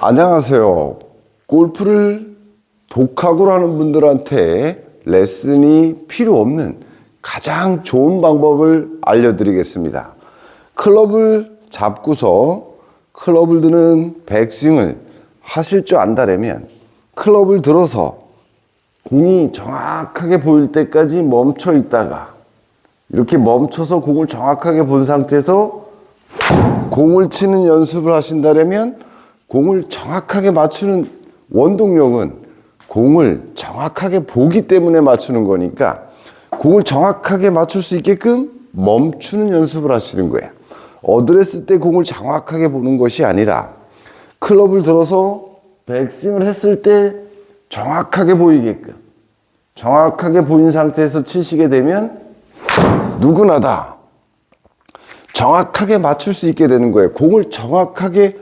안녕하세요. 골프를 독학으로 하는 분들한테 레슨이 필요 없는 가장 좋은 방법을 알려드리겠습니다. 클럽을 잡고서 클럽을 드는 백스윙을 하실 줄 안다면 클럽을 들어서 공이 정확하게 보일 때까지 멈춰 있다가 이렇게 멈춰서 공을 정확하게 본 상태에서 공을 치는 연습을 하신다면 공을 정확하게 맞추는 원동력은 공을 정확하게 보기 때문에 맞추는 거니까 공을 정확하게 맞출 수 있게끔 멈추는 연습을 하시는 거예요. 어드레스 때 공을 정확하게 보는 것이 아니라 클럽을 들어서 백스윙을 했을 때 정확하게 보이게끔 정확하게 보인 상태에서 치시게 되면 누구나 다 정확하게 맞출 수 있게 되는 거예요. 공을 정확하게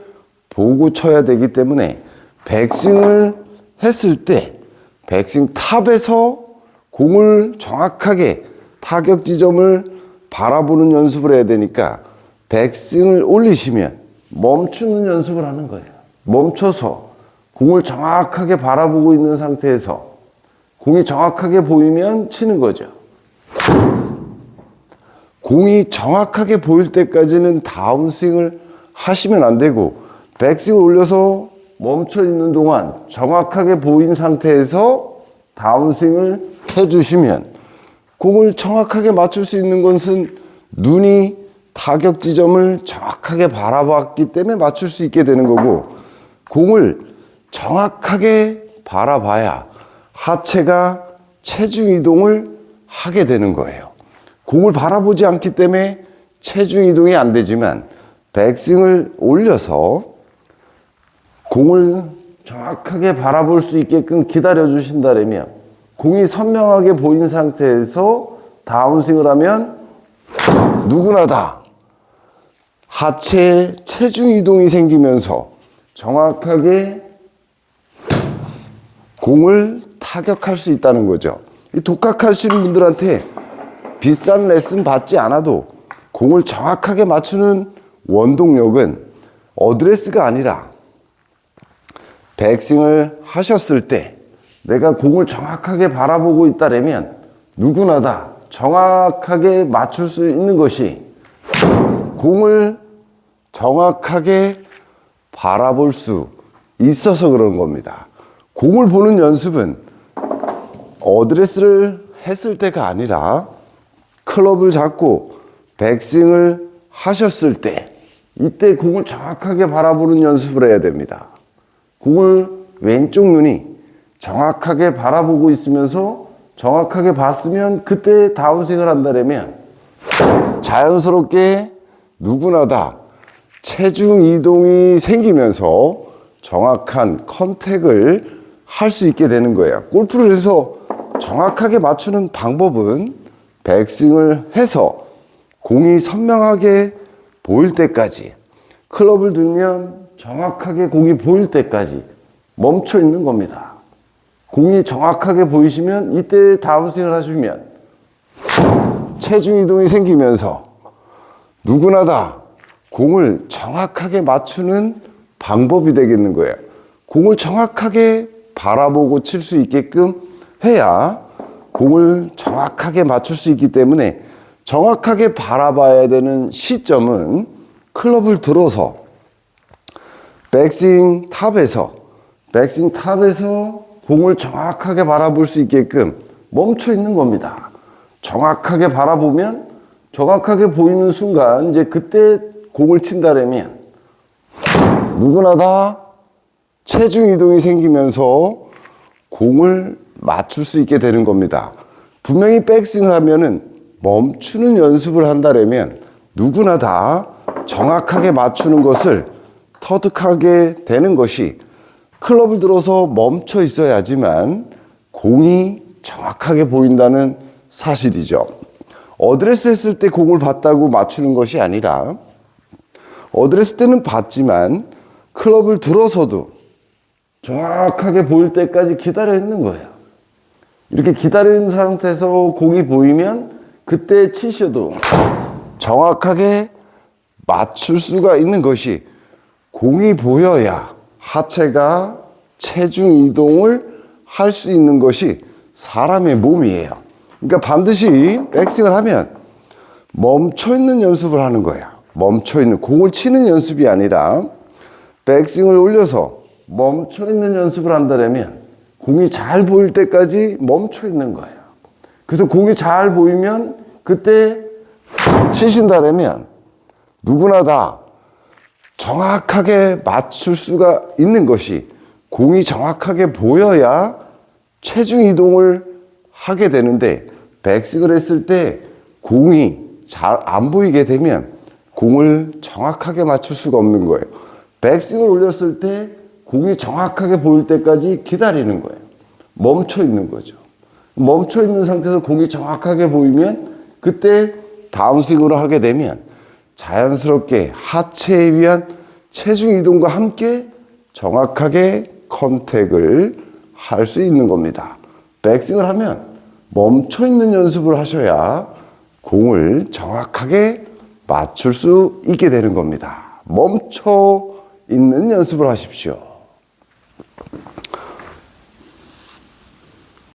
보고 쳐야 되기 때문에 백스윙을 했을 때 백스윙 탑에서 공을 정확하게 타격 지점을 바라보는 연습을 해야 되니까 백스윙을 올리시면 멈추는 연습을 하는 거예요. 멈춰서 공을 정확하게 바라보고 있는 상태에서 공이 정확하게 보이면 치는 거죠. 공이 정확하게 보일 때까지는 다운스윙을 하시면 안 되고 백스윙을 올려서 멈춰 있는 동안 정확하게 보인 상태에서 다운스윙을 해주시면 공을 정확하게 맞출 수 있는 것은 눈이 타격 지점을 정확하게 바라봤기 때문에 맞출 수 있게 되는 거고 공을 정확하게 바라봐야 하체가 체중 이동을 하게 되는 거예요. 공을 바라보지 않기 때문에 체중 이동이 안 되지만 백스윙을 올려서 공을 정확하게 바라볼 수 있게끔 기다려 주신다면 공이 선명하게 보인 상태에서 다운스윙을 하면 누구나 다 하체에 체중 이동이 생기면서 정확하게 공을 타격할 수 있다는 거죠. 이 독학하시는 분들한테 비싼 레슨 받지 않아도 공을 정확하게 맞추는 원동력은 어드레스가 아니라 백스윙을 하셨을 때 내가 공을 정확하게 바라보고 있다면 누구나 다 정확하게 맞출 수 있는 것이 공을 정확하게 바라볼 수 있어서 그런 겁니다. 공을 보는 연습은 어드레스를 했을 때가 아니라 클럽을 잡고 백스윙을 하셨을 때 이때 공을 정확하게 바라보는 연습을 해야 됩니다. 공을 왼쪽 눈이 정확하게 바라보고 있으면서 정확하게 봤으면 그때 다운스윙을 한다면 자연스럽게 누구나 다 체중 이동이 생기면서 정확한 컨택을 할 수 있게 되는 거예요. 골프를 해서 정확하게 맞추는 방법은 백스윙을 해서 공이 선명하게 보일 때까지 클럽을 들면 정확하게 공이 보일 때까지 멈춰 있는 겁니다. 공이 정확하게 보이시면 이때 다운스윙을 하시면 체중 이동이 생기면서 누구나 다 공을 정확하게 맞추는 방법이 되겠는 거예요. 공을 정확하게 바라보고 칠 수 있게끔 해야 공을 정확하게 맞출 수 있기 때문에 정확하게 바라봐야 되는 시점은 클럽을 들어서 백스윙 탑에서 백스윙 탑에서 공을 정확하게 바라볼 수 있게끔 멈춰 있는 겁니다. 정확하게 바라보면 정확하게 보이는 순간 이제 그때 공을 친다면 누구나 다 체중 이동이 생기면서 공을 맞출 수 있게 되는 겁니다. 분명히 백스윙을 하면은 멈추는 연습을 한다면 누구나 다 정확하게 맞추는 것을 터득하게 되는 것이 클럽을 들어서 멈춰 있어야지만 공이 정확하게 보인다는 사실이죠. 어드레스 했을 때 공을 봤다고 맞추는 것이 아니라 어드레스 때는 봤지만 클럽을 들어서도 정확하게 보일 때까지 기다려 있는 거예요. 이렇게 기다리는 상태에서 공이 보이면 그때 치셔도 정확하게 맞출 수가 있는 것이 공이 보여야 하체가 체중 이동을 할 수 있는 것이 사람의 몸이에요. 그러니까 반드시 백스윙을 하면 멈춰 있는 연습을 하는 거야. 멈춰 있는 공을 치는 연습이 아니라 백스윙을 올려서 멈춰 있는 연습을 한다면 공이 잘 보일 때까지 멈춰 있는 거예요. 그래서 공이 잘 보이면 그때 치신다면 누구나 다 정확하게 맞출 수가 있는 것이 공이 정확하게 보여야 체중 이동을 하게 되는데 백스윙을 했을 때 공이 잘 안 보이게 되면 공을 정확하게 맞출 수가 없는 거예요. 백스윙을 올렸을 때 공이 정확하게 보일 때까지 기다리는 거예요. 멈춰 있는 거죠. 멈춰 있는 상태에서 공이 정확하게 보이면 그때 다운스윙으로 하게 되면 자연스럽게 하체에 의한 체중 이동과 함께 정확하게 컨택을 할 수 있는 겁니다. 백스윙을 하면 멈춰 있는 연습을 하셔야 공을 정확하게 맞출 수 있게 되는 겁니다. 멈춰 있는 연습을 하십시오.